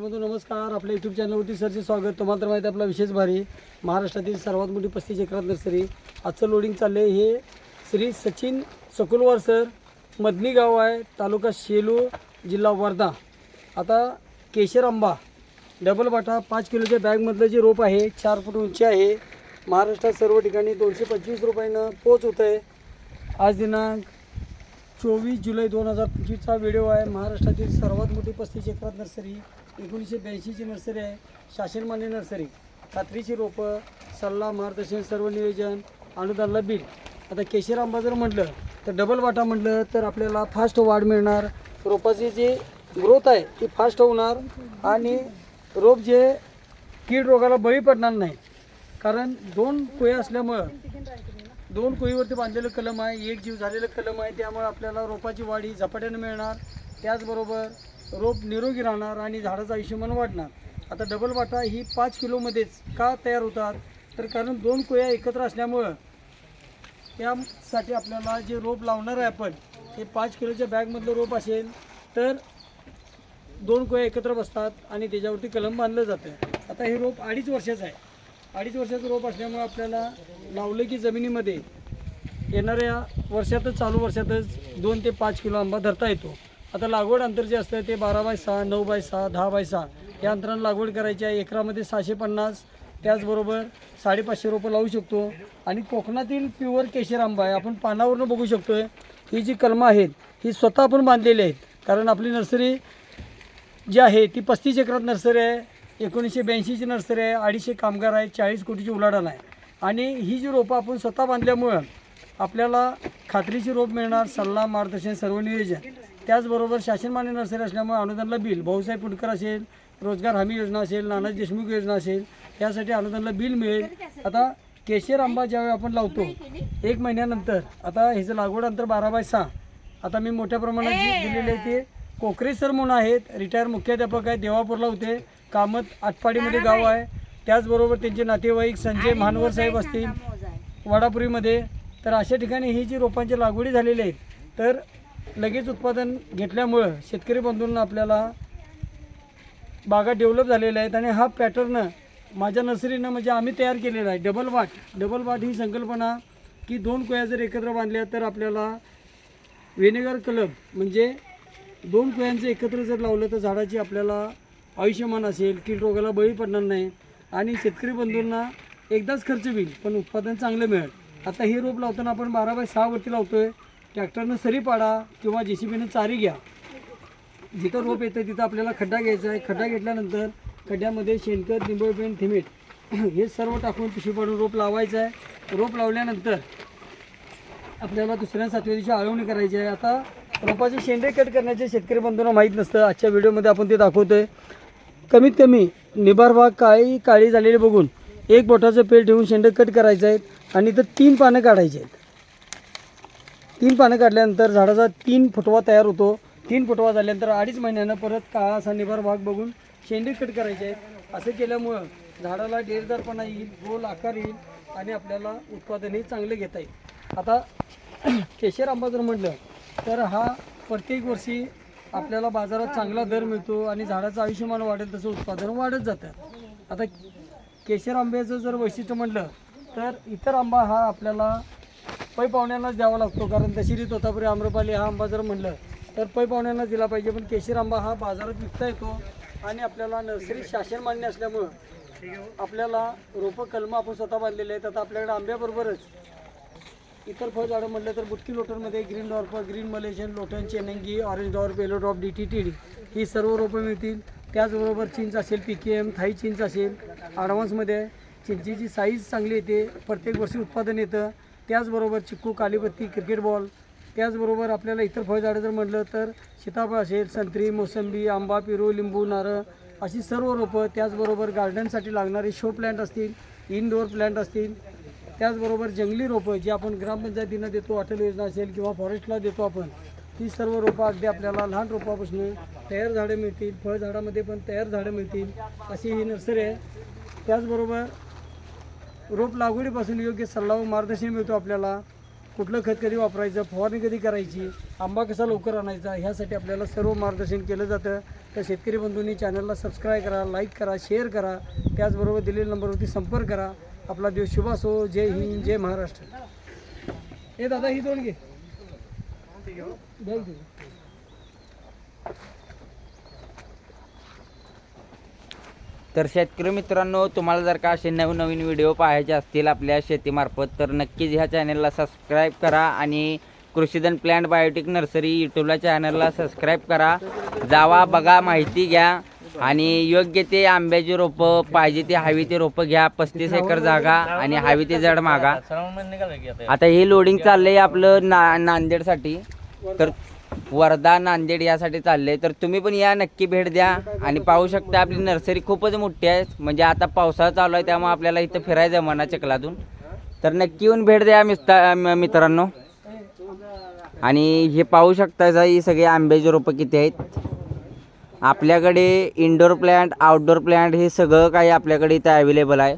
बंधू नमस्कार. आपल्या यूट्यूब चॅनलवरती सरचे स्वागत. तुम्हाला तर माहिती आहे आपला विशेष भारी महाराष्ट्रातील सर्वात मोठी पस्तीस एकरात नर्सरी. आजचं लोडिंग चाललं आहे हे श्री सचिन सकुलवार सर मदनी गाव आहे तालुका शेलू जिल्हा वर्धा. आता केशर आंबा डबल बाटा पाच किलोच्या बॅगमधलं जे रोप आहे चार फूट उंची आहे. महाराष्ट्रात सर्व ठिकाणी दोनशे पंचवीस रुपयानं पोच होतं आहे आज दिनांक चोवीस जुलै दोन हजार पंचवीसचा व्हिडिओ आहे. महाराष्ट्रातील सर्वात मोठी पस्तीस एकरात नर्सरी एकोणीसशे ब्याऐंशीची नर्सरी आहे. शासनमान्य नर्सरी. खात्रीची रोपं सल्ला मार्गदर्शन सर्व नियोजन अनुदानला बिल. आता केशर आंबा जर म्हटलं तर डबल वाटा म्हटलं तर आपल्याला फास्ट वाढ मिळणार. रोपाची जी ग्रोथ आहे ती फास्ट होणार आणि रोप जे कीड रोगाला बळी पडणार नाही. कारण दोन कोय असल्यामुळं दोन कोळीवरती बांधलेलं कलम आहे एक जीव झालेलं कलम आहे त्यामुळे आपल्याला रोपाची वाढ ही झपाट्यानं मिळणार. त्याचबरोबर रोप निरोगी राहणार आणि झाडाचं आयुष्यमान वाढणार. आता डबल वाटा ही पाच किलोमध्येच का तयार होतात? तर कारण दोन कोया एकत्र असल्यामुळं त्यासाठी आपल्याला जे रोप लावणार आहे आपण हे पाच किलोच्या बॅगमधलं रोप असेल तर दोन कोया एकत्र बसतात आणि त्याच्यावरती कलम बांधलं जातं. आता हे रोप अडीच वर्षाचं आहे. अडीच वर्षाचं रोप असल्यामुळे आपल्याला लावलं की जमिनीमध्ये येणाऱ्या वर्षातच चालू वर्षातच दोन ते पाच किलो आंबा धरता येतो. आता लागवड अंतर जे असतं ते बारा बाय सहा नऊ बाय सहा दहा बाय सहा या अंतरानं लागवड करायची आहे. एकरामध्ये सहाशे पन्नास त्याचबरोबर साडेपाचशे रोपं लावू शकतो. आणि कोकणातील प्युअर केशर आंबा आहे आपण पानावरनं बघू शकतो आहे ही जी कलमं आहेत ही स्वतः आपण बांधलेली आहेत. कारण आपली नर्सरी जी आहे ती पस्तीस एकरात नर्सरी आहे. एकोणीसशे ब्याऐंशीची नर्सरी आहे अडीचशे कामगार आहे चाळीस कोटीची उलाढाल आहे. आणि ही जी रोपं आपण स्वतः बांधल्यामुळं आपल्याला खात्रीची रोप मिळणार सल्ला मार्गदर्शन सर्व नियोजन. त्याचबरोबर शासनमान्य नर्सरी असल्यामुळे अनुदानला बिल भाऊसाहेब पुणकर असेल रोजगार हमी योजना असेल नानाजी देशमुख योजना असेल यासाठी अनुदानला बिल मिळेल. आता केशर आंबा ज्यावेळी आपण लावतो एक महिन्यानंतर आता ह्याचं लागवड अंतर बारा बाय सहा. आता मी मोठ्या प्रमाणात दिलेले आहे ते कोकरे सर म्हणून आहेत रिटायर मुख्याध्यापक आहेत देवापूरला होते. कामत आटपाडीमध्ये गाव आहे. त्याचबरोबर त्यांचे नातेवाईक संजय महानवर साहेब असतील वडापुरीमध्ये. तर अशा ठिकाणी ही जी रोपांची लागवडी झालेली आहेत तर लगेच उत्पादन घेतल्यामुळं शेतकरी बंधूंना आपल्याला बागा डेव्हलप झालेल्या आहेत आणि हा पॅटर्न माझ्या नर्सरीनं म्हणजे आम्ही तयार केलेला आहे. डबल वाट. डबल वाट ही संकल्पना की दोन कोया जर एकत्र बांधल्या तर आपल्याला व्हिनेगर क्लब म्हणजे दोन कोयांचं एकत्र जर लावलं तर झाडाची आपल्याला आयुष्यमान असेल कीड रोगाला बळी पडणार नाही. आणि शेतकरी बंधूंना एकदाच खर्च होईल पण उत्पादन चांगलं मिळेल. आता हे रोप लावताना आपण बारा बाय सहा वरती लावतो लावतोय. ट्रॅक्टरनं सरी पाडा किंवा जे सी बीनं चारी घ्या. जिथं रोप येतं तिथं आपल्याला खड्डा घ्यायचा आहे. खड्डा घेतल्यानंतर खड्ड्यामध्ये शेणखत निंबळपेंड थिमेट हे सर्व टाकून पिशवी पाडून रोप लावायचं आहे. रोप लावल्यानंतर आपल्याला दुसऱ्या सातव्या दिवशी आळवणी करायची आहे. आता रोपाचे शेंडे कट करण्याचे शेतकरी बंधूंना माहीत नसतं. आजच्या व्हिडिओमध्ये आपण ते दाखवतोय. कमीत कमी निभारबाग भाग काळी काळी झालेली बघून एक बोटाचं पेल ठेवून शेंडे कट करायचे आहेत आणि तर तीन पानं काढायचे आहेत. तीन पानं काढल्यानंतर झाडाचा तीन फुटवा तयार होतो. तीन फुटवा झाल्यानंतर अडीच महिन्यानं परत काळा असा निभार भाग बघून शेंडे कट करायचे आहेत. असं केल्यामुळं झाडाला डेरदारपणा येईल गोल आकार येईल आणि आपल्याला उत्पादनही चांगलं घेता येईल. आता केशर आंबा जर म्हटलं तर हा प्रत्येक वर्षी आपल्याला बाजारात चांगला दर मिळतो आणि झाडाचं आयुष्यमान वाढेल तसं उत्पादन वाढत जातं. आता केशर आंब्याचं जर वैशिष्ट्य म्हटलं तर इतर आंबा हा आपल्याला पै पाहुण्यांनाच द्यावा लागतो. कारण दशिरी तोतापुरी आम्रपाली हा आंबा जर म्हणलं तर पै पाहुण्यांनाच दिला पाहिजे. पण केशर आंबा हा बाजारात विकता येतो आणि आपल्याला नर्सरी शासन मान्य असल्यामुळं आपल्याला रोपं कलमं आपण स्वतः बांधलेले आहेत. आता आपल्याकडे आंब्याबरोबरच इतर फळझाडं म्हटलं तर बुटकी लोटरमध्ये ग्रीन डॉर्फ ग्रीन मलेशियन लोटन चेनंगी orange dwarf yellow drop D T T D. ही सर्व रोपं मिळतील. त्याचबरोबर चिंच असेल पी के एम थाई चिंच असेल. ॲडव्हान्समध्ये चिंचेची साईज चांगली येते. प्रत्येक वर्षी उत्पादन येतं. त्याचबरोबर चिक्कू कालीपत्ती क्रिकेट बॉल. त्याचबरोबर आपल्याला इतर फळझाडं जर म्हटलं तर सीताफळ असेल संत्री मोसंबी आंबा पेरू लिंबू नारळ अशी सर्व रोपं त्याचबरोबर गार्डनसाठी लागणारे शो प्लॅन्ट असतील इनडोअर प्लॅन्ट असतील त्याचबरोबर जंगली रोपं जी आपण ग्रामपंचायतीनं देतो अटल योजना असेल किंवा फॉरेस्टला देतो आपण ती सर्व रोपं अगदी आपल्याला लहान रोपापासून तयार झाडं मिळतील फळझाडामध्ये पण तयार झाडं मिळतील अशी ही नर्सरी आहे. त्याचबरोबर रोप लागवडीपासून योग्य सल्ला व मार्गदर्शन मिळतो आपल्याला. कुठलं खत कधी वापरायचं फवारणी कधी करायची आंबा कसा लवकर आणायचा ह्यासाठी आपल्याला सर्व मार्गदर्शन केलं जातं. तर शेतकरी बंधूंनी चॅनलला सबस्क्राईब करा लाईक करा शेअर करा. त्याचबरोबर दिलेल्या नंबरवरती संपर्क करा. आपला दिवस शुभ असो जय हिंद जय महाराष्ट्र. हे दादा ही दोन घे. तर शेतकरी मित्रांनो तुम्हाला जर का असे नवीन नवीन व्हिडिओ पाहायचे असतील आपल्या शेतीमार्फत तर नक्कीच ह्या चॅनलला सबस्क्राईब करा आणि कृषीधन प्लॅन्ट बायोटिक नर्सरी यूट्यूबला चॅनलला सबस्क्राईब करा. जावा बघा माहिती घ्या. आणि योग्य ते आंब्याची रोपं पाहिजे ते हवी ते रोपं घ्या पस्तीस एकर जागा आणि हवी ते जड मागा. आता हे लोडिंग चाललंय आपलं ना नांदेडसाठी. तर वर्धा नांदेड यासाठी चाललंय. तर तुम्ही पण या नक्की भेट द्या. आणि पाहू शकता आपली नर्सरी खूपच मोठी आहे. म्हणजे आता पावसाळा चालू आहे त्यामुळे आपल्याला इथं फिरायचं म्हणा चिखलातून. तर नक्की येऊन भेट द्या मिस्ता मित्रांनो. आणि हे पाहू शकता ही सगळे आंब्याची रोपं किती आहेत. आपल्याकडे इंडोर प्लॅन्ट आउटडोर प्लॅन्ट हे सगळं काही आपल्याकडे इथं अवेलेबल आहे.